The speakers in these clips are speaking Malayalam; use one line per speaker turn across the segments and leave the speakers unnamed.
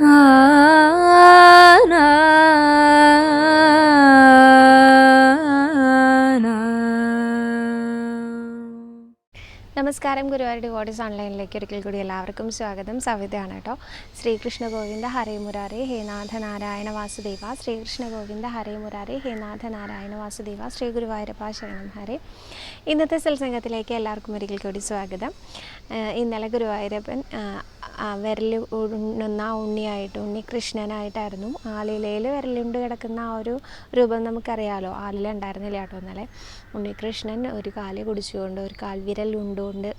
啊。നമസ്കാരം. ഗുരുവായൂർ ഡിവോട്ടീസ് ഓൺലൈനിലേക്ക് ഒരിക്കൽ കൂടി എല്ലാവർക്കും സ്വാഗതം. സവിതയാണ് കേട്ടോ. ശ്രീകൃഷ്ണ ഗോവിന്ദ ഹരേ മുരാരി ഹേനാഥ നാരായണ വാസുദേവ. ശ്രീകൃഷ്ണ ഗോവിന്ദ ഹരേ മുരാരി ഹേനാഥ നാരായണ വാസുദേവ. ശ്രീ ഗുരുവായൂരപ്പ ശരണം ഹരേ. ഇന്നത്തെ സത്സംഗത്തിലേക്ക് എല്ലാവർക്കും ഒരിക്കൽ കൂടി സ്വാഗതം. ഇന്നലെ ഗുരുവായൂരപ്പൻ വിരൽ ഉണ്ണുന്ന ഉണ്ണിയായിട്ട് ഉണ്ണികൃഷ്ണനായിട്ടായിരുന്നു. ആലിലയിൽ വിരലുണ്ട് കിടക്കുന്ന ആ ഒരു രൂപം നമുക്കറിയാലോ. ആലില ഉണ്ടായിരുന്നില്ല കേട്ടോ ഇന്നലെ. ഉണ്ണികൃഷ്ണൻ ഒരു കാൽ കുടിച്ചുകൊണ്ട് ഒരു കാൽ വിരൽ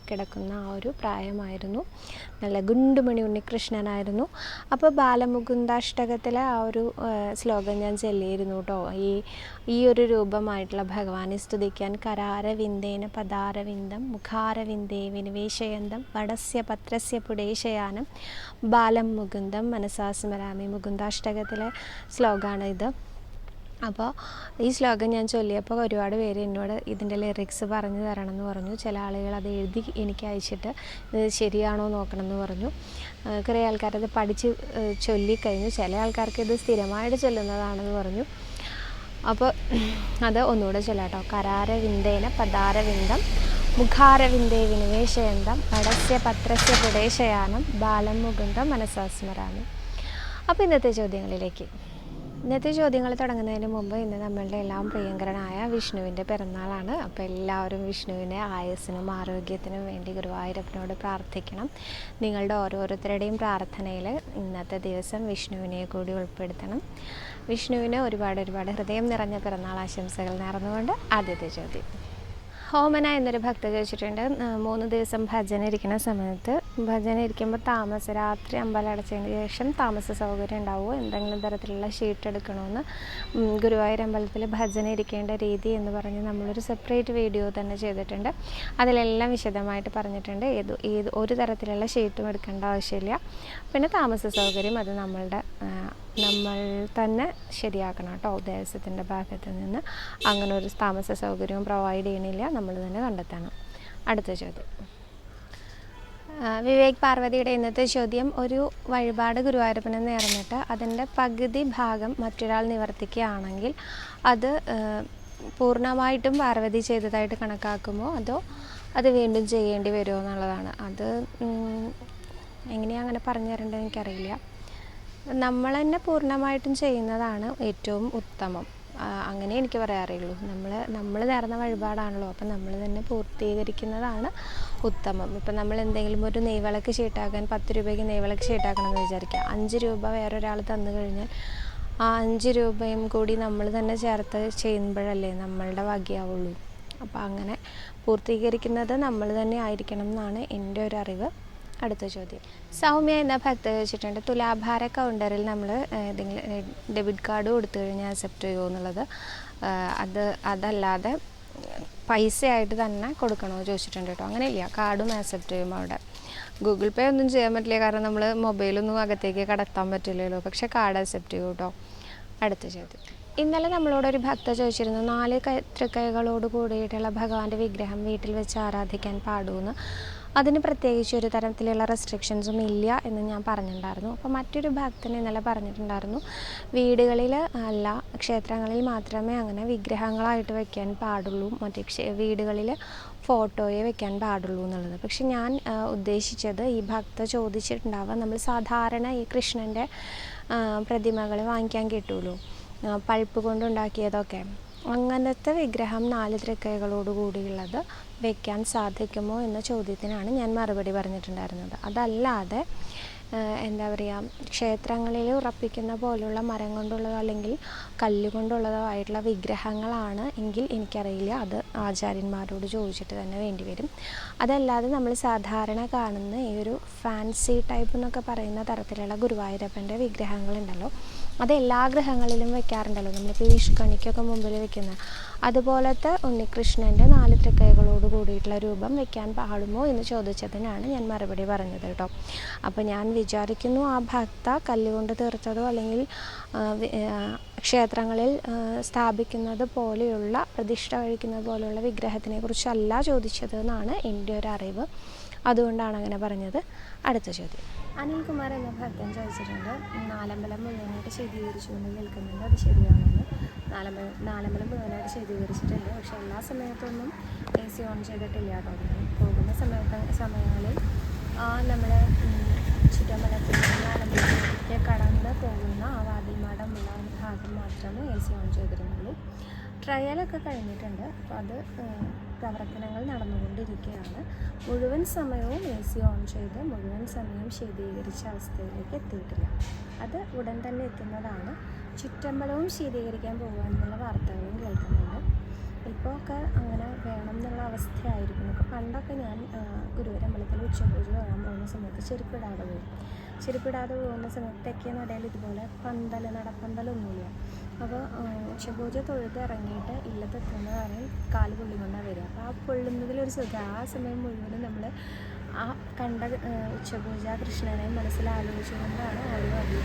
കിടക്കുന്ന ആ ഒരു പ്രായമായിരുന്നു. നല്ല ഗുണ്ടുമണി ഉണ്ണികൃഷ്ണനായിരുന്നു. അപ്പോൾ ബാലമുകുന്ദാഷ്ടകത്തിലെ ആ ഒരു ശ്ലോകം ഞാൻ ചൊല്ലിയിരുന്നു കേട്ടോ ഈ ഈ ഒരു രൂപമായിട്ടുള്ള ഭഗവാനെ സ്തുതിക്കാൻ കരാരവിന്ദേന പദാരവിന്ദം മുഖാരവിന്ദേ വിനിവേശയന്തം വടസ്യ പത്രസ്യ പുടേശയാനം ബാലം മുകുന്ദം മനസാസ്മരാമി മുകുന്ദാഷ്ടകത്തിലെ ശ്ലോകമാണ് ഇത് അപ്പോൾ ഈ ശ്ലോകം ഞാൻ ചൊല്ലിയപ്പോൾ ഒരുപാട് പേര് എന്നോട് ഇതിന്റെ ലിറിക്സ് പറഞ്ഞു തരണം എന്ന് പറഞ്ഞു. ചില ആളുകൾ അത് എഴുതി എനിക്ക് അയച്ചിട്ട് ഇത് ശരിയാണോ നോക്കണം എന്ന് പറഞ്ഞു. കുറേ ആൾക്കാരത് പഠിച്ച് ചൊല്ലിക്കഴിഞ്ഞു. ചില ആൾക്കാർക്ക് ഇത് സ്ഥിരമായിട്ട് ചൊല്ലുന്നതാണെന്ന് പറഞ്ഞു. അപ്പോൾ അത് ഒന്നുകൂടെ ചൊല്ലാട്ടോ. കരാരവിന്ദേന പദാരവിന്ദം മുഖാരവിന്ദേ വിനിവേശയന്തം പടസ്യ പത്രസ്യ പുടേശയാനം ബാലം മുകുന്ദം മനസ്സാസ്മരാമി. അപ്പോൾ ഇന്നത്തെ ചോദ്യങ്ങളിലേക്ക്. ഇന്നത്തെ ചോദ്യങ്ങൾ തുടങ്ങുന്നതിന് മുമ്പ് ഇന്ന് നമ്മളുടെ എല്ലാം പ്രിയങ്കരനായ വിഷ്ണുവിന്റെ പിറന്നാളാണ്. അപ്പോൾ എല്ലാവരും വിഷ്ണുവിനെ ആയുസ്സിനും ആരോഗ്യത്തിനും വേണ്ടി ഗുരുവായൂരപ്പനോട് പ്രാർത്ഥിക്കണം. നിങ്ങളുടെ ഓരോരുത്തരുടെയും പ്രാർത്ഥനയിൽ ഇന്നത്തെ ദിവസം വിഷ്ണുവിനെ കൂടി ഉൾപ്പെടുത്തണം. വിഷ്ണുവിന് ഒരുപാട് ഒരുപാട് ഹൃദയം നിറഞ്ഞ പിറന്നാൾ ആശംസകൾ നേർന്നുകൊണ്ട് ആദ്യത്തെ ചോദ്യം. ഹോമന എന്നൊരു ഭക്ത ചോദിച്ചിട്ടുണ്ട് മൂന്ന് ദിവസം ഭജന ഇരിക്കുന്ന സമയത്ത് ഭജന ഇരിക്കുമ്പോൾ താമസ രാത്രി അമ്പലം അടച്ചതിന് ശേഷം താമസ സൗകര്യം ഉണ്ടാവുമോ എന്തെങ്കിലും തരത്തിലുള്ള ഷീറ്റ് എടുക്കണമെന്ന് ഗുരുവായൂർ അമ്പലത്തിൽ ഭജന ഇരിക്കേണ്ട രീതി എന്ന് പറഞ്ഞ് നമ്മളൊരു സെപ്പറേറ്റ് വീഡിയോ തന്നെ ചെയ്തിട്ടുണ്ട്. അതിലെല്ലാം വിശദമായിട്ട് പറഞ്ഞിട്ടുണ്ട്. ഏത് ഏത് ഒരു തരത്തിലുള്ള ഷീറ്റും എടുക്കേണ്ട ആവശ്യമില്ല. പിന്നെ താമസ സൗകര്യം അത് നമ്മളുടെ നമ്മൾ തന്നെ ശരിയാക്കണം കേട്ടോ. ദേവസ്വത്തിന്റെ ഭാഗത്ത് നിന്ന് അങ്ങനെ ഒരു താമസ സൗകര്യവും പ്രൊവൈഡ് ചെയ്യണില്ല. നമ്മൾ തന്നെ കണ്ടെത്തണം. അടുത്ത ചോദ്യം. വിവേക് പാർവതിയുടെ ഇന്നത്തെ ചോദ്യം ഒരു വഴിപാട് ഗുരുവായൂരപ്പന് നേർന്നിട്ട് അതിന്റെ പകുതി ഭാഗം മറ്റൊരാൾ നിവർത്തിക്കുകയാണെങ്കിൽ അത് പൂർണമായിട്ടും പാർവതി ചെയ്തതായിട്ട് കണക്കാക്കുമോ? അതോ അത് വീണ്ടും ചെയ്യേണ്ടി വരുമോ എന്നുള്ളതാണ്. അത് എങ്ങനെയാണ് അങ്ങനെ പറഞ്ഞു തരേണ്ടത് എനിക്കറിയില്ല. നമ്മൾ തന്നെ പൂർണമായിട്ടും ചെയ്യുന്നതാണ് ഏറ്റവും ഉത്തമം. അങ്ങനെ എനിക്ക് പറയാറുള്ളൂ നമ്മൾ നമ്മൾ നേർന്ന വഴിപാടാണല്ലോ. അപ്പം നമ്മൾ തന്നെ പൂർത്തീകരിക്കുന്നതാണ് ഉത്തമം. ഇപ്പം നമ്മൾ എന്തെങ്കിലും ഒരു നെയ്വിളക്ക് ചീട്ടാക്കാൻ പത്ത് രൂപയ്ക്ക് നെയ്വിളക്ക് ചീട്ടാക്കണം എന്ന് വിചാരിക്കുക. അഞ്ച് രൂപ വേറൊരാൾ തന്നു കഴിഞ്ഞാൽ ആ അഞ്ച് രൂപയും കൂടി നമ്മൾ തന്നെ ചേർത്ത് ചെയ്യുമ്പോഴല്ലേ നമ്മളുടെ വകയാവുള്ളൂ. അപ്പോൾ അങ്ങനെ പൂർത്തീകരിക്കുന്നത് നമ്മൾ തന്നെ ആയിരിക്കണം എന്നാണ് എന്റെ ഒരു അറിവ്. അടുത്ത ചോദ്യം. സൗമ്യ എന്ന ഭക്ത ചോദിച്ചിട്ടുണ്ട് തുലാഭാര കൗണ്ടറിൽ നമ്മൾ ഏതെങ്കിലും ഡെബിറ്റ് കാർഡ് കൊടുത്തു കഴിഞ്ഞാൽ അക്സെപ്റ്റ് ചെയ്യുമോ എന്നുള്ളത്? അത് അതല്ലാതെ പൈസയായിട്ട് തന്നെ കൊടുക്കണോ ചോദിച്ചിട്ടുണ്ട് കേട്ടോ. അങ്ങനെയില്ല. കാർഡും ആക്സെപ്റ്റ് ചെയ്യും അവിടെ. ഗൂഗിൾ പേ ഒന്നും ചെയ്യാൻ പറ്റില്ല. കാരണം നമ്മൾ മൊബൈലൊന്നും അകത്തേക്ക് കടത്താൻ പറ്റില്ലല്ലോ. പക്ഷേ കാർഡ് അക്സെപ്റ്റ് ചെയ്യും കേട്ടോ. അടുത്ത ചോദ്യം. ഇന്നലെ നമ്മളോട് ഒരു ഭക്ത ചോദിച്ചിരുന്നു നാല് കൈ തൃക്കൈകളോട് കൂടിയിട്ടുള്ള ഭഗവാന്റെ വിഗ്രഹം വീട്ടിൽ വെച്ച് ആരാധിക്കാൻ പാടുമെന്ന് അതിന് പ്രത്യേകിച്ച് ഒരു തരത്തിലുള്ള റെസ്ട്രിക്ഷൻസും ഇല്ല എന്ന് ഞാൻ പറഞ്ഞിട്ടുണ്ടായിരുന്നു. അപ്പോൾ മറ്റൊരു ഭക്തൻ ഇന്നലെ പറഞ്ഞിട്ടുണ്ടായിരുന്നു. വീടുകളിൽ അല്ല ക്ഷേത്രങ്ങളിൽ മാത്രമേ അങ്ങനെ വിഗ്രഹങ്ങളായിട്ട് വയ്ക്കാൻ പാടുള്ളൂ. മറ്റേ വീടുകളിൽ ഫോട്ടോയെ വെക്കാൻ പാടുള്ളൂ എന്നുള്ളത്. പക്ഷെ ഞാൻ ഉദ്ദേശിച്ചത് ഈ ഭക്ത ചോദിച്ചിട്ടുണ്ടാവുക നമ്മൾ സാധാരണ ഈ കൃഷ്ണന്റെ പ്രതിമകൾ വാങ്ങിക്കാൻ കിട്ടുമല്ലോ. പൾപ്പ് കൊണ്ടുണ്ടാക്കിയതൊക്കെ. അങ്ങനത്തെ വിഗ്രഹം നാല് തൃക്കൈകളോട് കൂടിയുള്ളത് വെക്കാൻ സാധിക്കുമോ എന്ന ചോദ്യത്തിനാണ് ഞാൻ മറുപടി പറഞ്ഞിട്ടുണ്ടായിരുന്നത്. അതല്ലാതെ എന്താ പറയുക ക്ഷേത്രങ്ങളിൽ ഉറപ്പിക്കുന്ന പോലുള്ള മരം കൊണ്ടുള്ളതോ അല്ലെങ്കിൽ കല്ലുകൊണ്ടുള്ളതോ ആയിട്ടുള്ള വിഗ്രഹങ്ങളാണ് എങ്കിൽ എനിക്കറിയില്ല. അത് ആചാര്യന്മാരോട് ചോദിച്ചിട്ട് തന്നെ വേണ്ടി വരും. അതല്ലാതെ നമ്മൾ സാധാരണ കാണുന്ന ഈ ഒരു ഫാൻസി ടൈപ്പ് എന്നൊക്കെ പറയുന്ന തരത്തിലുള്ള ഗുരുവായൂരപ്പന്റെ വിഗ്രഹങ്ങളുണ്ടല്ലോ. അത് എല്ലാ ഗ്രഹങ്ങളിലും വെക്കാറുണ്ടല്ലോ. നമ്മളിപ്പോൾ വിഷ്കണിക്കൊക്കെ മുമ്പിൽ വെക്കുന്ന അതുപോലത്തെ ഉണ്ണികൃഷ്ണന്റെ നാല് തൃക്കൈകളോട് കൂടിയിട്ടുള്ള രൂപം വെക്കാൻ പാടുമോ എന്ന് ചോദിച്ചതിനാണ് ഞാൻ മറുപടി പറഞ്ഞത് കേട്ടോ. അപ്പോൾ ഞാൻ വിചാരിക്കുന്നു ആ ഭക്ത കല്ലുകൊണ്ട് തീർത്തതോ അല്ലെങ്കിൽ ക്ഷേത്രങ്ങളിൽ സ്ഥാപിക്കുന്നത് പോലെയുള്ള പ്രതിഷ്ഠ കഴിക്കുന്നത് പോലെയുള്ള വിഗ്രഹത്തിനെ കുറിച്ചല്ല ചോദിച്ചത് എന്നാണ് എന്റെ ഒരു അറിവ്. അതുകൊണ്ടാണ് അങ്ങനെ പറഞ്ഞത്. അടുത്ത ചോദ്യം. അനിൽകുമാർ എന്ന ഭക്തൻ ചോദിച്ചിട്ടുണ്ട്. നാലമ്പലം മുഴുവനായിട്ട് ശീതീകരിച്ചുകൊണ്ട് കേൾക്കുന്നുണ്ട്. അത് ശരിയാണെന്ന്. നാലമ്പലം നാലമ്പലം മുഴുവനായിട്ട് ശീതീകരിച്ചിട്ടുണ്ട് പക്ഷേ എല്ലാ സമയത്തൊന്നും എ സി ഓൺ ചെയ്തിട്ടില്ല കേട്ടോ. പോകുന്ന സമയത്ത് സമയങ്ങളിൽ ആ നമ്മൾ ചുറ്റമ്പലത്തിൽ നാലമ്പലത്തിലേക്ക് കടന്ന് പോകുന്ന ആ വാതിൽമാടമുള്ള ഭാഗം മാത്രമേ എ സി ഓൺ ചെയ്തിരുന്നുള്ളൂ. ട്രയലൊക്കെ കഴിഞ്ഞിട്ടുണ്ട്. അപ്പോൾ അത് പ്രവർത്തനങ്ങൾ നടന്നുകൊണ്ടിരിക്കുകയാണ്. മുഴുവൻ സമയവും എ സി ഓൺ ചെയ്ത് മുഴുവൻ സമയം ശീതീകരിച്ച അവസ്ഥയിലേക്ക് എത്തിയിട്ടില്ല. അത് ഉടൻ തന്നെ എത്തുന്നതാണ്. ചുറ്റമ്പലവും ശീതീകരിക്കാൻ പോകുക വാർത്തകളും കേൾക്കുന്നുണ്ട്. ഇപ്പോൾ ഒക്കെ അങ്ങനെ വേണം എന്നുള്ള അവസ്ഥയായിരിക്കും പണ്ടൊക്കെ ഞാൻ ഗുരുവരമ്പലത്തിൽ ഉച്ചപൂജ തൊഴാൻ പോകുന്ന സമയത്ത് ചെരുപ്പിടാതെ പോകും ചെരുപ്പിടാതെ പോകുന്ന സമയത്ത് തെക്കേ നടയിൽ ഇതുപോലെ പന്തൽ നടപ്പന്തലൊന്നുമില്ല. അപ്പോൾ ഉച്ചപൂജ തൊഴുത് ഇറങ്ങിയിട്ട് ഇല്ലത്തെത്തുന്ന കാര്യം കാൽ പൊള്ളിക്കൊണ്ടാണ് വരിക. അപ്പോൾ ആ പൊള്ളുന്നതിലൊരു സുഖം. ആ സമയം മുഴുവനും നമ്മൾ ആ കണ്ട ഉച്ചപൂജ കൃഷ്ണനെ മനസ്സിൽ ആലോചിച്ചുകൊണ്ടാണ് ഓരോ അത്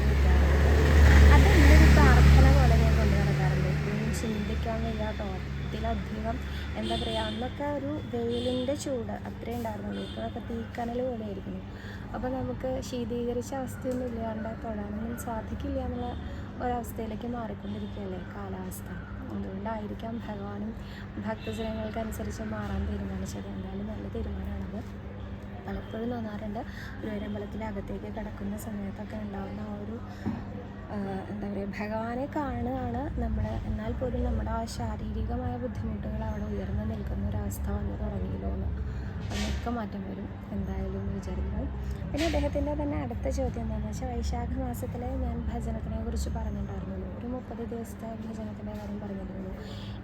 ഒരു പ്രാർത്ഥന പോലെ ഞാൻ കൊണ്ടു നടക്കാറുണ്ട്. ഇപ്പോഴും ചിന്തിക്കാൻ വയ്യാട്ടോ. അതിലധികം എന്താ പറയുക അന്നൊക്കെ ഒരു വെയിലിന്റെ ചൂട് അത്രേ ഉണ്ടായിരുന്നുള്ളൂ. ഇപ്പോഴൊക്കെ തീക്കനൽ പോലെ ആയിരിക്കുന്നു. അപ്പോൾ നമുക്ക് ശീതീകരിച്ച അവസ്ഥയൊന്നും ഇല്ലാണ്ട് തൊഴാനൊന്നും സാധിക്കില്ല എന്നുള്ള ഒരവസ്ഥയിലേക്ക് മാറിക്കൊണ്ടിരിക്കുകയല്ലേ കാലാവസ്ഥ. അതുകൊണ്ടായിരിക്കാം ഭഗവാനും ഭക്തജനങ്ങൾക്കനുസരിച്ച് മാറാൻ തീരുമാനിച്ചത്. എന്തായാലും നല്ല തീരുമാനമാണത്. പലപ്പോഴും തോന്നാറുണ്ട് ഗുരുവരമ്പലത്തിന്റെ അകത്തേക്ക് കിടക്കുന്ന സമയത്തൊക്കെ ഉണ്ടാകുന്ന ആ ഒരു എന്താ പറയുക ഭഗവാനെ കാണുകയാണ് നമ്മൾ എന്നാൽ പോലും നമ്മുടെ ആ ശാരീരികമായ ബുദ്ധിമുട്ടുകൾ അവിടെ ഉയർന്നു നിൽക്കുന്ന ഒരവസ്ഥ വന്നു തുടങ്ങിയല്ലോ എന്ന്. അതിനൊക്കെ മാറ്റം വരും എന്തായാലും എന്ന് വിചാരിക്കുന്നത് പിന്നെ അദ്ദേഹത്തിന്റെ തന്നെ അടുത്ത ചോദ്യം എന്താണെന്ന് വെച്ചാൽ വൈശാഖ മാസത്തിലെ ഞാൻ ഭജനത്തിനെ കുറിച്ച് പറഞ്ഞിട്ടുണ്ടായിരുന്നല്ലോ ഒരു മുപ്പത് ദിവസത്തെ ഭജനത്തിന്റെ കാര്യം പറഞ്ഞിരുന്നു.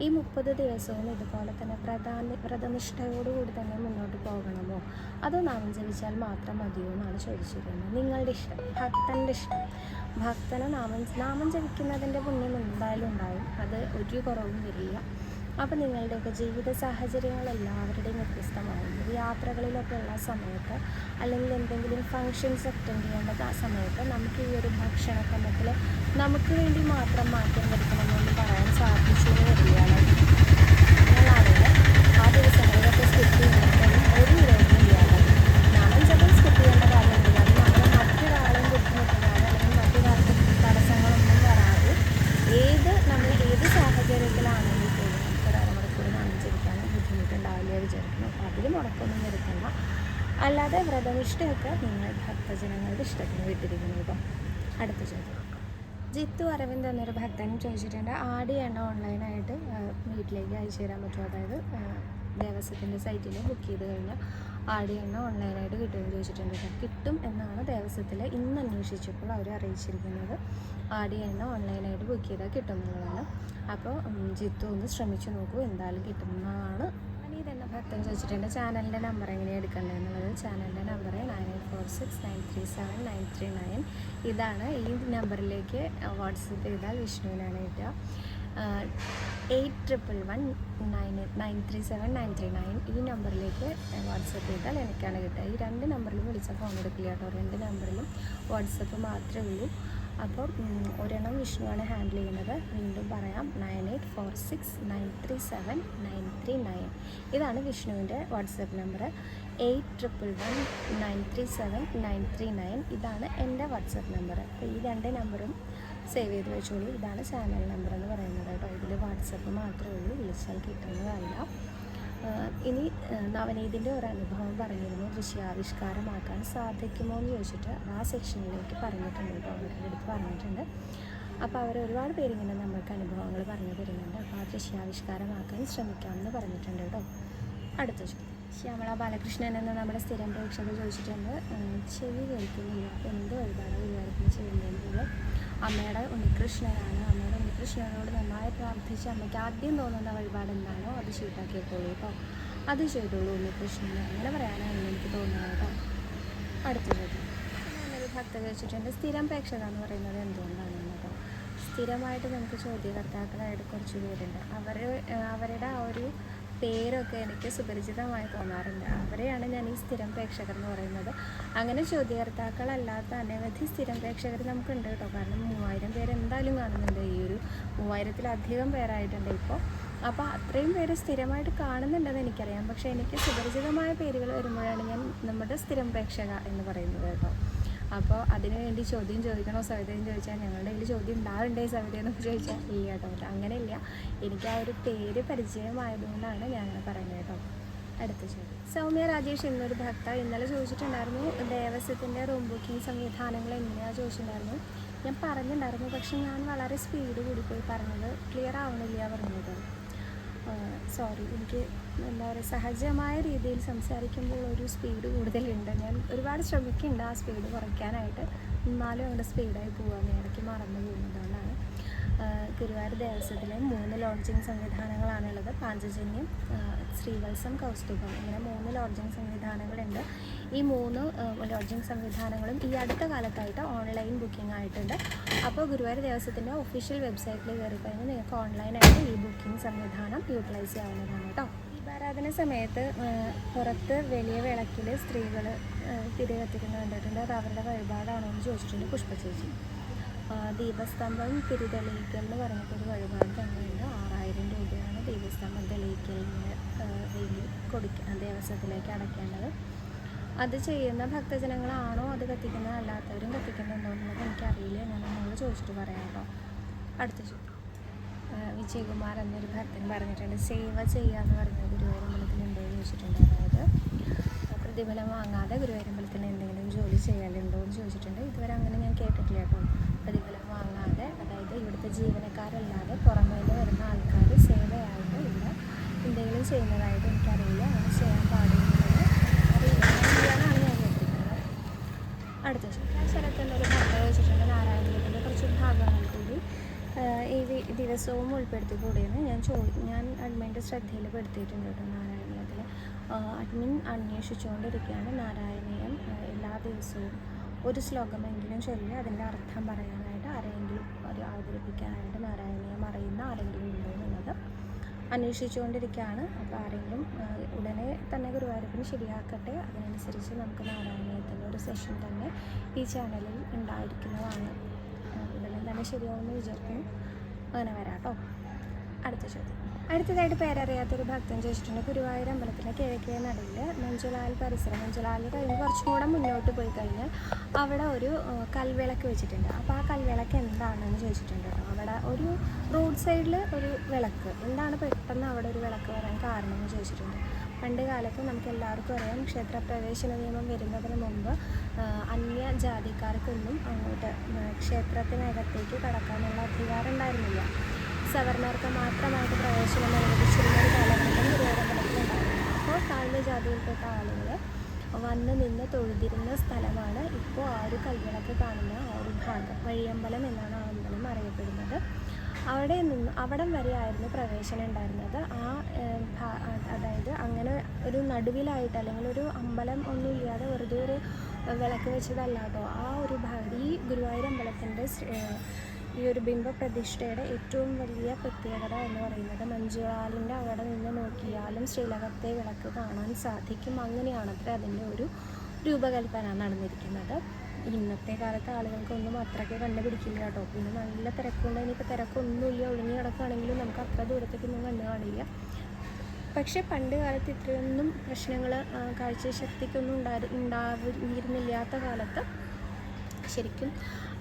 ഈ മുപ്പത് ദിവസവും ഇതുപോലെ തന്നെ പ്രധാന വ്രതനിഷ്ഠയോടുകൂടി തന്നെ മുന്നോട്ട് പോകണമോ? അതോ നാം ജപിച്ചാൽ മാത്രം മതിയോ എന്നാണ് ചോദിച്ചിരിക്കുന്നത് നിങ്ങളുടെ ഇഷ്ടം ഭക്തന്റെ ഇഷ്ടം. ഭക്തന് നാമം നാമം ജപിക്കുന്നതിന്റെ പുണ്യം എന്തായാലും ഉണ്ടാവും. അത് ഒരു കുറവും വരില്ല. അപ്പോൾ നിങ്ങളുടെയൊക്കെ ജീവിത സാഹചര്യങ്ങൾ എല്ലാവരുടെയും വ്യത്യസ്തമാവും ഇത് യാത്രകളിലൊക്കെ ഉള്ള സമയത്ത് അല്ലെങ്കിൽ എന്തെങ്കിലും ഫങ്ഷൻസ് അറ്റൻഡ് ചെയ്യേണ്ട ആ സമയത്ത് നമുക്ക് ഈ ഒരു ഭക്ഷണക്രമത്തിൽ നമുക്ക് വേണ്ടി മാത്രം മാറ്റം വരുത്തണമെന്ന് പറയാൻ സാധിച്ചു എന്ന് വരികയാണ്. ആ ദിവസങ്ങളിലൊക്കെ ചെയ്യുന്നതിന് ഒരു വിരോധവും ഇല്ലാതെ നാമം ജപം സ്കിപ്പ് ചെയ്യേണ്ട കാര്യമില്ല അത് നമ്മൾ മറ്റൊരാളെയും ബുദ്ധിമുട്ടാതെ അല്ലെങ്കിൽ മറ്റൊരാൾക്ക് തടസ്സങ്ങളൊന്നും വരാതെ ഏത് നമ്മൾ ഏത് സാഹചര്യത്തിലാണെങ്കിൽ പോലും നമുക്ക് ഒരു അരമണിക്കൂർ നാമം ജപിക്കാനും ബുദ്ധിമുട്ടുണ്ടാവില്ല വിചാരിക്കുന്നു അതിൽ മുടക്കൊന്നും വരുത്തണ്ട. അല്ലാതെ വ്രതനിഷ്ഠയൊക്കെ നിങ്ങൾ ഭക്തജനങ്ങളുടെ ഇഷ്ടത്തിന് വിട്ടിരിക്കുന്നു ഇപ്പം അടുത്ത ചോദ്യം. ജിത്തു അരവിന്ദ് എന്നൊരു ഭക്തനും ചോദിച്ചിട്ടുണ്ട്. ആടി എണ്ണ ഓൺലൈനായിട്ട് വീട്ടിലേക്ക് അയച്ചു തരാൻ പറ്റുമോ? അതായത് ദേവസ്വത്തിന്റെ സൈറ്റിൽ ബുക്ക് ചെയ്ത് കഴിഞ്ഞാൽ ആടി എണ്ണ ഓൺലൈനായിട്ട് കിട്ടുമെന്ന് ചോദിച്ചിട്ടുണ്ട്. കിട്ടും. എന്നാണ് ദേവസ്വത്തിൽ ഇന്ന് അന്വേഷിച്ചപ്പോൾ അവർ അറിയിച്ചിരിക്കുന്നത്. ആടി എണ്ണ ഓൺലൈനായിട്ട് ബുക്ക് ചെയ്താൽ കിട്ടുമെന്നുള്ളതാണ് അപ്പോൾ ജിത്തു ഒന്ന് ശ്രമിച്ചു നോക്കൂ. എന്തായാലും കിട്ടുന്നതാണ് എന്ന ചോദിച്ചിട്ടുണ്ട്. ചാനലിന്റെ നമ്പർ എങ്ങനെയാണ് എടുക്കേണ്ടത് എന്നുള്ളത് ചാനലിന്റെ number nine eight four six nine three seven nine three nine. ഇതാണ് ഈ നമ്പറിലേക്ക് വാട്സപ്പ് ചെയ്താൽ വിഷ്ണുവിനാണ് കിട്ടുക. Eight triple one nine nine three seven nine three nine ഈ നമ്പറിലേക്ക് വാട്സപ്പ് ചെയ്താൽ എനിക്കാണ് കിട്ടുക. ഈ രണ്ട് നമ്പറിലും വിളിച്ചാൽ ഫോൺ എടുക്കില്ല കേട്ടോ. രണ്ട് നമ്പറിലും വാട്സപ്പ് മാത്രമേ ഉള്ളൂ. അപ്പോൾ ഒരെണ്ണം വിഷ്ണുവാണ് ഹാൻഡിൽ ചെയ്യുന്നത്. വീണ്ടും പറയാം. Nine eight four six nine three seven nine three nine ഇതാണ് വിഷ്ണുവിന്റെ WhatsApp number eight triple one nine three seven nine three nine ഇതാണ് എന്റെ വാട്സപ്പ് നമ്പർ അപ്പോൾ ഈ രണ്ട് നമ്പറും സേവ് ചെയ്ത് വെച്ചോളൂ. ഇതാണ് ചാനൽ നമ്പർ എന്ന് പറയുന്നത് കേട്ടോ. ഇതിൽ വാട്സപ്പ് മാത്രമേ ഉള്ളൂ. വിളിച്ചാൽ കിട്ടുന്നതല്ല. ഇനി നവനീതിന്റെ ഒരു അനുഭവം പറഞ്ഞിരുന്നു ദൃശ്യാവിഷ്കാരമാക്കാൻ സാധിക്കുമോ എന്ന് ചോദിച്ചിട്ട് ആ സെക്ഷനിലേക്ക് പറഞ്ഞിട്ടുണ്ട് കേട്ടോ. അവരുടെ അടുത്ത് പറഞ്ഞിട്ടുണ്ട്. അപ്പോൾ അവർ ഒരുപാട് പേരിങ്ങനെ നമ്മൾക്ക് അനുഭവങ്ങൾ പറഞ്ഞു തരുന്നുണ്ട്. അപ്പോൾ ആ ദൃശ്യാവിഷ്കാരമാക്കാൻ ശ്രമിക്കാമെന്ന് പറഞ്ഞിട്ടുണ്ട് കേട്ടോ. അടുത്ത ശ്യാമള ബാലകൃഷ്ണൻ എന്ന നമ്മുടെ സ്ഥിരം പ്രേക്ഷകർ ചോദിച്ചിട്ടുണ്ട്. ചെവി കേൾക്കുന്നില്ല. അപ്പോൾ എന്ത് ഒരുപാട് ഗുരുവായൂരത്തിന് ചെയ്യേണ്ടത് അമ്മയുടെ ഉണ്ണികൃഷ്ണനാണ്. അമ്മയുടെ ഉണ്ണികൃഷ്ണനോട് നന്നായി പ്രാർത്ഥിച്ച് അമ്മയ്ക്ക് ആദ്യം തോന്നുന്ന വഴിപാട് എന്താണോ അത് ചെയ്താക്കിയപ്പോളൂ കേട്ടോ അത് ചെയ്തോളൂ ഉണ്ണികൃഷ്ണന് അങ്ങനെ പറയാനാണ് എനിക്ക് തോന്നുന്നത് കേട്ടോ അടുത്ത ചോദ്യം. ഞാനൊരു ഭക്ത ചോദിച്ചിട്ടുണ്ട് സ്ഥിരം പ്രേക്ഷക എന്ന് പറയുന്നത് എന്തുകൊണ്ടാണ് കേട്ടോ സ്ഥിരമായിട്ട് നമുക്ക് ചോദ്യകർത്താക്കളായിട്ട് കുറച്ച് പേരുണ്ട്. അവർ അവരുടെ ആ പേരൊക്കെ എനിക്ക് സുപരിചിതമായി തോന്നാറുണ്ട്. അവരെയാണ് ഞാൻ ഈ സ്ഥിരം പ്രേക്ഷകർ എന്ന് പറയുന്നത്. അങ്ങനെ ചോദ്യകർത്താക്കളല്ലാത്ത അനവധി സ്ഥിരം പ്രേക്ഷകർ നമുക്കുണ്ട് കേട്ടോ. കാരണം മൂവായിരം പേര് എന്തായാലും കാണുന്നുണ്ട്. ഈ ഒരു മൂവായിരത്തിലധികം പേരായിട്ടുണ്ട് ഇപ്പോൾ. അപ്പോൾ അത്രയും പേര് സ്ഥിരമായിട്ട് കാണുന്നുണ്ടെന്ന് എനിക്കറിയാം. പക്ഷേ എനിക്ക് സുപരിചിതമായ പേരുകൾ വരുമ്പോഴാണ് ഞാൻ നമ്മുടെ സ്ഥിരം പ്രേക്ഷക എന്ന് പറയുന്നത് കേട്ടോ. അപ്പോൾ അതിന് വേണ്ടി ചോദ്യം ചോദിക്കണോ സവിതയെന്ന് ചോദിച്ചാൽ ഞങ്ങളുടെ കയ്യിൽ ചോദ്യം ഉണ്ടാവണ്ടേ സവിതയെന്ന് ചോദിച്ചാൽ ഇല്ല കേട്ടോ. അങ്ങനെയില്ല. എനിക്ക് ആ ഒരു പേര് പരിചയമായതുകൊണ്ടാണ് ഞാൻ പറയുന്നത് കേട്ടോ. അടുത്ത ചോദ്യം. സൗമ്യ രാജേഷ് എന്നൊരു ഭക്ത ഇന്നലെ ചോദിച്ചിട്ടുണ്ടായിരുന്നു ദേവസ്വത്തിന്റെ റൂം ബുക്കിംഗ് സംവിധാനങ്ങൾ എങ്ങനെയാണ് ചോദിച്ചിട്ടുണ്ടായിരുന്നു? ഞാൻ പറഞ്ഞിട്ടുണ്ടായിരുന്നു പക്ഷെ ഞാൻ വളരെ സ്പീഡ് കൂടിപ്പോയി പറഞ്ഞത് ക്ലിയർ ആവണില്ല പറഞ്ഞത്. സോറി എനിക്ക് എന്താ പറയുക സഹജമായ രീതിയിൽ സംസാരിക്കുമ്പോൾ ഒരു സ്പീഡ് കൂടുതലുണ്ട്. ഞാൻ ഒരുപാട് ശ്രമിക്കുന്നുണ്ട് ആ സ്പീഡ് കുറയ്ക്കാനായിട്ട്. എന്നാലും അങ്ങോട്ട് സ്പീഡായി പോകാൻ ഇടയ്ക്ക് മറന്നു പോകുന്നതുകൊണ്ടാണ്. ഗുരുവായൂർ ദേവസ്വത്തിലെ മൂന്ന് ലോഡ്ജിങ് സംവിധാനങ്ങളാണുള്ളത്. പാഞ്ചജന്യം ശ്രീവത്സം കൗസ്തുഭം. ഇങ്ങനെ മൂന്ന് ലോഡ്ജിങ് സംവിധാനങ്ങളുണ്ട്. ഈ മൂന്ന് ലോഡ്ജിങ് സംവിധാനങ്ങളും ഈ അടുത്ത കാലത്തായിട്ട് ഓൺലൈൻ ബുക്കിംഗ് ആയിട്ടുണ്ട്. അപ്പോൾ ഗുരുവായൂർ ദേവസ്വത്തിന്റെ ഒഫീഷ്യൽ വെബ്സൈറ്റിൽ കയറി കഴിഞ്ഞാൽ നിങ്ങൾക്ക് ഓൺലൈനായിട്ട് ഈ ബുക്കിംഗ് സംവിധാനം യൂട്ടിലൈസ് ചെയ്യാവുന്നതാണ് കേട്ടോ. ദീപാരാധന സമയത്ത് പുറത്ത് വലിയ വിളക്കിൽ സ്ത്രീകൾ തിരി കത്തിക്കുന്നത് കണ്ടിട്ടുണ്ട്. അത് അവരുടെ വഴിപാടാണോ എന്ന് ചോദിച്ചിട്ടുണ്ട് പുഷ്പ ചേച്ചി ആഹ് ദീപസ്തംഭം തിരിതെളിയിക്കൽ എന്ന് പറഞ്ഞിട്ടൊരു വഴിപാട് തന്നെയുണ്ട്. ആറായിരം രൂപയാണ് ദീപസ്തംഭം തെളിയിക്കലിന് വേണ്ടി കൊടുക്കുക ദേവസ്വത്തിലേക്ക് അടയ്ക്കേണ്ടത്. അത് ചെയ്യുന്ന ഭക്തജനങ്ങളാണോ അത് കത്തിക്കുന്നത്? അല്ലാത്തവരും കത്തിക്കുന്നുണ്ടോ എന്നുള്ളത് എനിക്കറിയില്ല. ഞാൻ നിങ്ങളോട് ചോദിച്ചിട്ട് പറയാം കേട്ടോ. അടുത്ത ചോദ്യം. വിജയകുമാർ എന്നൊരു ഭക്തൻ പറഞ്ഞിട്ടുണ്ട് സേവ ചെയ്യുക എന്ന് പറഞ്ഞാൽ ഗുരുവായൂരമ്പലത്തിൽ ഉണ്ടോ എന്ന് ചോദിച്ചിട്ടുണ്ട്. അതായത് പ്രതിഫലം വാങ്ങാതെ ഗുരുവായൂരമ്പലത്തിൽ എന്തെങ്കിലും ജോലി ചെയ്യാനുണ്ടോ എന്ന് ചോദിച്ചിട്ടുണ്ട്. ഇതുവരെ അങ്ങനെ ഞാൻ കേട്ടിട്ടില്ല കേട്ടോ. പ്രതിഫലം വാങ്ങാതെ അതായത് ഇവിടുത്തെ ജീവനക്കാരല്ലാതെ പുറമേ വരുന്ന ആൾക്കാർ സേവയായിട്ട് ഇവിടെ എന്തെങ്കിലും ചെയ്യുന്നതായിട്ട് എനിക്കറിയില്ല. അങ്ങനെ ചെയ്യാൻ പാടില്ലെന്നത് അറിയില്ല ചെയ്യാനാണ് ഞാൻ കേട്ടിരിക്കുന്നത് അടുത്ത ചോദ്യം ശരത്തിന്റെ ഒരു ഭക്ത വെച്ചിട്ടുണ്ട് നാരായണീയത്തിന്റെ കുറച്ച് ഭാഗങ്ങൾ കൂടി ആഹ് ഈ വി- ദിവസവും ഉൾപ്പെടുത്തി കൂടിയെന്ന് ഞാൻ ചോ ഞാൻ അഡ്മിന്റെ ശ്രദ്ധയിൽ പെടുത്തിയിട്ടുണ്ട് കേട്ടോ നാരായണീയത്തിൽ അഡ്മിൻ അന്വേഷിച്ചുകൊണ്ടിരിക്കുകയാണ് നാരായണീയം. എല്ലാ ദിവസവും ഒരു ശ്ലോകമെങ്കിലും ചൊല്ലി അതിന്റെ അർത്ഥം പറയാനായിട്ട് ആരെങ്കിലും ഒരു അവതരിപ്പിക്കാനായിട്ട് നാരായണീയം അറിയുന്ന ആരെങ്കിലും ഉണ്ടോ എന്നുള്ളത് അന്വേഷിച്ചുകൊണ്ടിരിക്കുകയാണ്. അപ്പോൾ ആരെങ്കിലും ഉടനെ തന്നെ ഗുരുവായൂരപ്പന് ശരിയാക്കട്ടെ. അതിനനുസരിച്ച് നമുക്ക് നാരായണീയത്തിന്റെ ഒരു സെഷൻ തന്നെ ഈ ചാനലിൽ ഉണ്ടായിരിക്കുന്നതാണ്. ഉടനെ തന്നെ ശരിയാവുമെന്ന് വിചാരിക്കുന്നു. അങ്ങനെ വരാം കേട്ടോ അടുത്ത ചോദ്യം. അടുത്തതായിട്ട് പേരറിയാത്തൊരു ഭക്തൻ ചോദിച്ചിട്ടുണ്ട്. ഗുരുവായൂർ അമ്പലത്തിലെ കിഴക്കേ നടയിൽ മഞ്ജുലാൽ പരിസരം. മഞ്ജുലാൽ കഴിഞ്ഞ് കുറച്ചും കൂടെ മുന്നോട്ട് പോയി കഴിഞ്ഞാൽ അവിടെ ഒരു കൽവിളക്ക് വെച്ചിട്ടുണ്ട്. അപ്പോൾ ആ കൽവിളക്ക് എന്താണെന്ന് ചോദിച്ചിട്ടുണ്ട് കേട്ടോ അവിടെ ഒരു റോഡ് സൈഡിൽ ഒരു വിളക്ക്. എന്താണ് പെട്ടെന്ന് അവിടെ ഒരു വിളക്ക് വരാൻ കാരണം എന്ന് ചോദിച്ചിട്ടുണ്ട്. പണ്ട് കാലത്ത് നമുക്ക് എല്ലാവർക്കും അറിയാം ക്ഷേത്രപ്രവേശന നിയമം വരുന്നതിന് മുമ്പ് അന്യ ജാതിക്കാർക്കൊന്നും അങ്ങോട്ട് ക്ഷേത്രത്തിനകത്തേക്ക് കടക്കാനുള്ള അധികാരം ഉണ്ടായിരുന്നില്ല. സവർണർക്ക് മാത്രമായിട്ട് പ്രവേശനം അനുവദിച്ചിരുന്ന ഒരു കാലഘട്ടം തിരുവനന്തപുരത്തിലുണ്ടായിരുന്നു അപ്പോൾ താഴ്ന്ന ജാതിയിൽപ്പെട്ട ആളുകൾ വന്ന് നിന്ന് തൊഴുതിരുന്ന സ്ഥലമാണ് ഇപ്പോൾ ആ ഒരു കൽവിളക്ക് കാണുന്ന ആ ഒരു ഭാഗം. വഴിയമ്പലം എന്നാണ് ആ അമ്പലം അറിയപ്പെടുന്നത്. അവിടെ നിന്ന് അവിടം വരെ ആയിരുന്നു പ്രവേശനം ഉണ്ടായിരുന്നത്. ആ അതായത് അങ്ങനെ ഒരു നടുവിലായിട്ട് അല്ലെങ്കിൽ ഒരു അമ്പലം ഒന്നും ഇല്ലാതെ വെറുതെ ഒരു വിളക്ക് വെച്ചതല്ലാട്ടോ ആ ഒരു ഭാഗം ഈ ഗുരുവായൂർ അമ്പലത്തിന്റെ ഈ ഒരു ബിംബ പ്രതിഷ്ഠയുടെ ഏറ്റവും വലിയ പ്രത്യേകത എന്ന് പറയുന്നത് മഞ്ജുവാലിന്റെ അവിടെ നിന്ന് നോക്കിയാലും ശ്രീലകത്തെ വിളക്ക് കാണാൻ സാധിക്കും. അങ്ങനെയാണത്രേ അതിന്റെ ഒരു രൂപകൽപ്പന നടന്നിരിക്കുന്നത്. ഇന്നത്തെ കാലത്ത് ആളുകൾക്കൊന്നും അത്രയ്ക്ക് കണ്ടുപിടിക്കില്ല കേട്ടോ. പിന്നെ നല്ല തിരക്കുണ്ട്. ഇനിയിപ്പോൾ തിരക്കൊന്നുമില്ല. ഒഴിഞ്ഞു കിടക്കുകയാണെങ്കിലും നമുക്ക് അത്ര ദൂരത്തേക്കൊന്നും കണ്ടു കാണില്ല. പക്ഷേ പണ്ട് കാലത്ത് ഇത്രയൊന്നും പ്രശ്നങ്ങൾ കാഴ്ചശക്തിക്കൊന്നും ഉണ്ടായി ഉണ്ടായിരുന്നില്ലാത്ത കാലത്ത് ശരിക്കും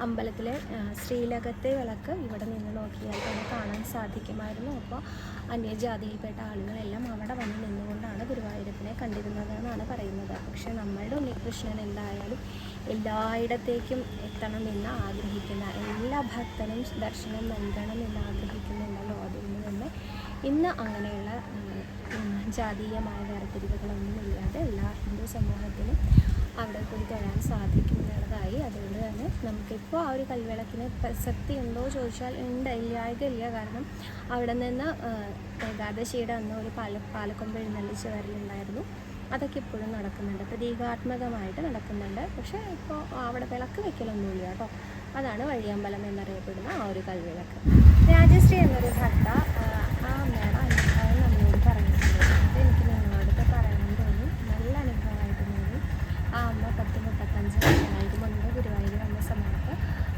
അമ്പലത്തിലെ ശ്രീലകത്തെ വിളക്ക് ഇവിടെ നിന്ന് നോക്കിയാൽ തന്നെ കാണാൻ സാധിക്കുമായിരുന്നു. അപ്പോൾ അന്യജാതിയിൽപ്പെട്ട ആളുകളെല്ലാം അവിടെ വന്ന് നിന്നുകൊണ്ടാണ് ഗുരുവായൂരപ്പനെ കണ്ടിരുന്നത് എന്നാണ് പറയുന്നത്. പക്ഷേ നമ്മളുടെ ഉണ്ണികൃഷ്ണൻ എന്തായാലും എല്ലായിടത്തേക്കും എത്തണമെന്ന് ആഗ്രഹിക്കുന്ന എല്ലാ ഭക്തനും ദർശനം നൽകണമെന്ന് ആഗ്രഹിക്കുന്നുണ്ടല്ലോ അതുകൊണ്ട് തന്നെ. ഇന്ന് അങ്ങനെയുള്ള ജാതീയമായ വേർതിരിവുകളൊന്നുമില്ലാതെ എല്ലാ ഹിന്ദു സമൂഹത്തിനും അവിടെ കൂടി തൊഴാൻ സാധിക്കും എന്നുള്ളതായി അതുകൊണ്ട് തന്നെ നമുക്കിപ്പോൾ ആ ഒരു കൽവിളക്കിന് പ്രസക്തി ഉണ്ടോ ചോദിച്ചാൽ ഉണ്ട്. ഇല്ലായക ഇല്ല കാരണം അവിടെ നിന്ന് ഏകാദശിയുടെ അന്ന് ഒരു പാല പാലക്കൊമ്പ് എഴുന്നള്ളിച്ച് വരലുണ്ടായിരുന്നു. അതൊക്കെ ഇപ്പോഴും നടക്കുന്നുണ്ട്. പ്രതീകാത്മകമായിട്ട് നടക്കുന്നുണ്ട്. പക്ഷേ ഇപ്പോൾ അവിടെ വിളക്ക് വെക്കലൊന്നുമില്ല കേട്ടോ. അതാണ് വഴിയമ്പലം എന്നറിയപ്പെടുന്ന ആ ഒരു കൽവിളക്ക് രാജശ്രീ എന്നൊരു ഭർത്ത ആ അമ്മയുടെ അനുഭവം നമ്മളോട് പറഞ്ഞിട്ടുണ്ട് അത് എനിക്ക് നിങ്ങളോടൊക്കെ പറയണമെന്ന് തോന്നി നല്ല അനുഭവമായിട്ട് തോന്നി ആ അമ്മ പത്ത് മുപ്പത്തഞ്ച് വർഷങ്ങൾക്ക് മുൻപ് ഗുരുവായൂർ വന്ന സമയത്ത്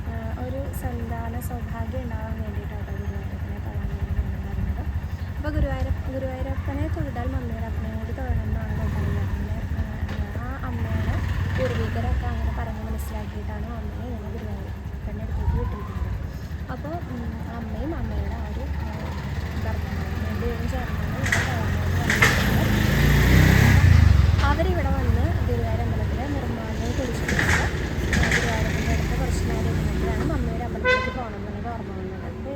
ആ, ഒരു സന്താന സൗഭാഗ്യം ഉണ്ടാവാൻ വേണ്ടിയിട്ടാണ് ഗുരുവായൂരപ്പനെ തൊഴാൻ വേണ്ടി പറയുന്നത് അപ്പോൾ ഗുരുവായൂര ഗുരുവായൂരപ്പനെ തൊഴുതാൽ മമ്മിയുടെ അപ്പനെയും കൂടി തൊഴണം എന്നാണ് പറയുക അങ്ങനെ ആ, അമ്മയുടെ പൂർവികരൊക്കെ അങ്ങനെ പറഞ്ഞ് മനസ്സിലാക്കിയിട്ടാണ് അമ്മയെ ഇങ്ങനെ ഗുരുവായൂരപ്പന്റെ അടുത്തേക്ക് വിട്ടിരിക്കുന്നത്. അപ്പോൾ അമ്മയും അമ്മയുടെ ആ ഒരു ഭർത്താവ് രണ്ടുപേരും ചേർന്നാണ് ഇവിടെ പഴമോട് വന്നിരിക്കുന്നത് അവരിവിടെ വന്ന് ഗുരുവായൂർ അമ്പലത്തിലെ നിർമ്മാണം കുറിച്ചിട്ടുണ്ട് ഗുരുവായൂരപ്പന്റെ അടുത്ത് കുറച്ച് നേരം ഇരുന്നിട്ടാണ് മമ്മിയുടെ അമ്പലത്തിലേക്ക് പോകണം എന്നുള്ളത് ഓർമ്മ വന്നത് അപ്പോൾ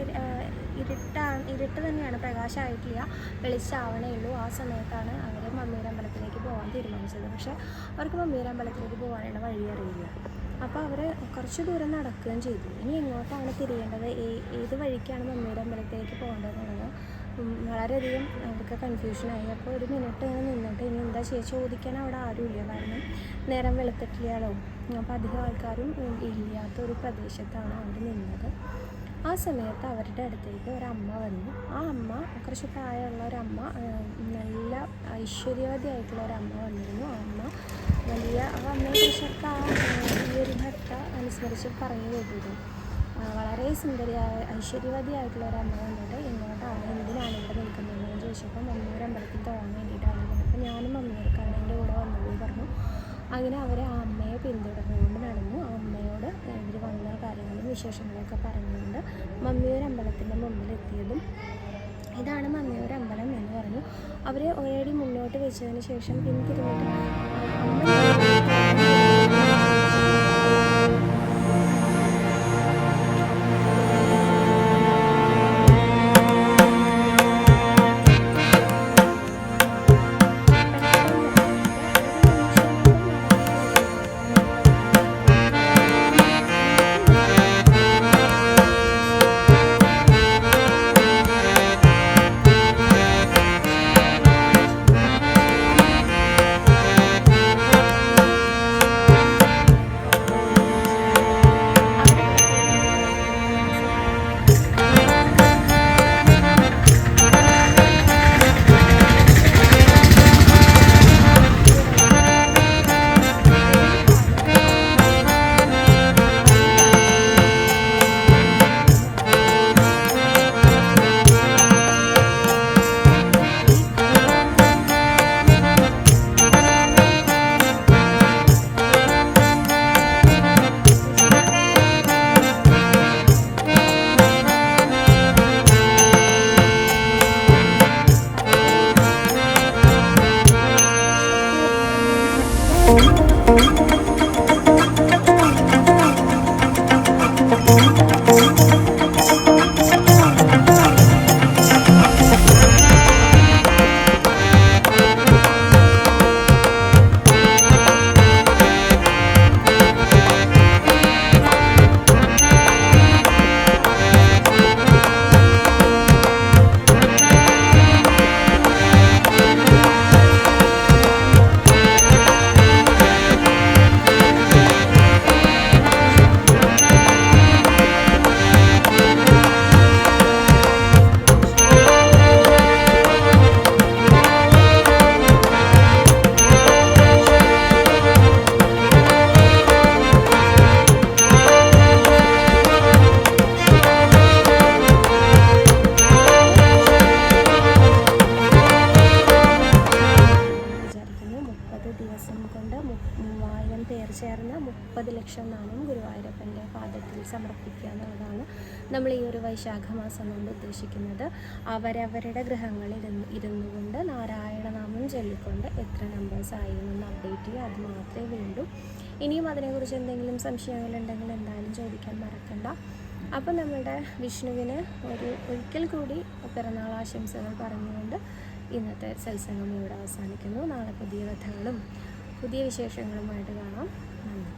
ഇരുട്ടാണ് ഇരുട്ട് തന്നെയാണ് പ്രകാശമായിട്ടില്ല വെളിച്ചാവണേ ഉള്ളൂ ആ സമയത്താണ് അവർ മമ്മീര അമ്പലത്തിലേക്ക് പോകാൻ തീരുമാനിച്ചത്. പക്ഷേ അവർക്ക് മമ്മീര അമ്പലത്തിലേക്ക് പോകാനുള്ള വഴി അറിയില്ല. അപ്പോൾ അവർ കുറച്ച് ദൂരം നടക്കുകയും ചെയ്തു. ഇനി എങ്ങോട്ടാണ് തിരിയേണ്ടത്? ഏത് വഴിക്കാണ് മമ്മീര അമ്പലത്തിലേക്ക് പോകേണ്ടതെന്നുള്ളത്? വളരെയധികം അവർക്ക് കൺഫ്യൂഷനായി അപ്പോൾ ഒരു മിനിറ്റ് ഇങ്ങനെ നിന്നിട്ട് ഇനി എന്താ ചെയ്യുക ചോദിക്കാൻ അവിടെ ആരുമില്ല. കാരണം നേരം വെളുത്തിട്ടില്ലല്ലോ അപ്പോൾ അധികം ആൾക്കാരും ഇല്ലാത്തൊരു പ്രദേശത്താണ് അവർ നിന്നത്. ആ സമയത്ത് അവരുടെ അടുത്തേക്ക് ഒരമ്മ വന്നു. ആ അമ്മ കുറച്ച് പ്രായമുള്ള ഒരമ്മ നല്ല നല്ല ഐശ്വര്യവതിയായിട്ടുള്ള ഒരമ്മ വന്നിരുന്നു. ആ അമ്മ വലിയ ആ അമ്മയെക്കുറിച്ചൊക്കെ ആ ഈ ഒരു ഭർത്ത അനുസ്മരിച്ച് പറഞ്ഞു കേട്ടിരുന്നു. വളരെ സുന്ദരിയായ ഐശ്വര്യവതിയായിട്ടുള്ള ഒരു അമ്മ വന്നിട്ട് ഇങ്ങോട്ടാണ് എന്തിനാണ് ഇവിടെ നിൽക്കുന്നതെന്ന് ചോദിച്ചപ്പോൾ മമ്മിയുടെ അമ്പലത്തിൽ തോന്നാൻ വേണ്ടിയിട്ടാണ് അപ്പോൾ ഞാനും മമ്മിയോർക്കാണ് എന്റെ കൂടെ വന്നത് പറഞ്ഞു. അങ്ങനെ അവർ ആ അമ്മയെ പിന്തുടർന്നുകൊണ്ട് നടന്നു. ആ അമ്മയോട് ഇവർ വന്ന കാര്യങ്ങളും വിശേഷങ്ങളൊക്കെ മമ്മിയൊരു അമ്പലത്തിന്റെ മുമ്പിൽ എത്തിയതും ഇതാണ് മമ്മിയൂർ അമ്പലം എന്ന് പറഞ്ഞു. അവരെ ഒരടി മുന്നോട്ട് വെച്ചതിന് ശേഷം പിന്തിരിഞ്ഞിട്ട് അമ്മ ദിവസം കൊണ്ട് മൂവായിരം പേർ ചേർന്ന് മുപ്പത് ലക്ഷം നാണയം ഗുരുവായൂരപ്പന്റെ പാദത്തിൽ സമർപ്പിക്കുക എന്നുള്ളതാണ് നമ്മൾ ഈ ഒരു വൈശാഖ മാസം കൊണ്ട് ഉദ്ദേശിക്കുന്നത്. അവരവരുടെ ഗൃഹങ്ങളിൽ ഇരുന്ന് ഇരുന്നു കൊണ്ട് നാരായണനാമം ചൊല്ലിക്കൊണ്ട് എത്ര നമ്പേഴ്സ് ആയി എന്നൊന്ന് അപ്ഡേറ്റ് ചെയ്യുക. അത് മാത്രമേ വേണ്ടൂ ഇനിയും അതിനെക്കുറിച്ച് എന്തെങ്കിലും സംശയങ്ങളുണ്ടെങ്കിൽ എന്തായാലും ചോദിക്കാൻ മറക്കണ്ട. അപ്പം നമ്മുടെ വിഷ്ണുവിന് ഒരു ഒരിക്കൽ കൂടി പിറന്നാൾ ആശംസകൾ പറഞ്ഞുകൊണ്ട് ഇന്നത്തെ സത്സംഗം ഇവിടെ അവസാനിക്കുന്നു. നാളെ പുതിയ കഥകളും പുതിയ വിശേഷങ്ങളുമായിട്ട് കാണാം. നന്ദി.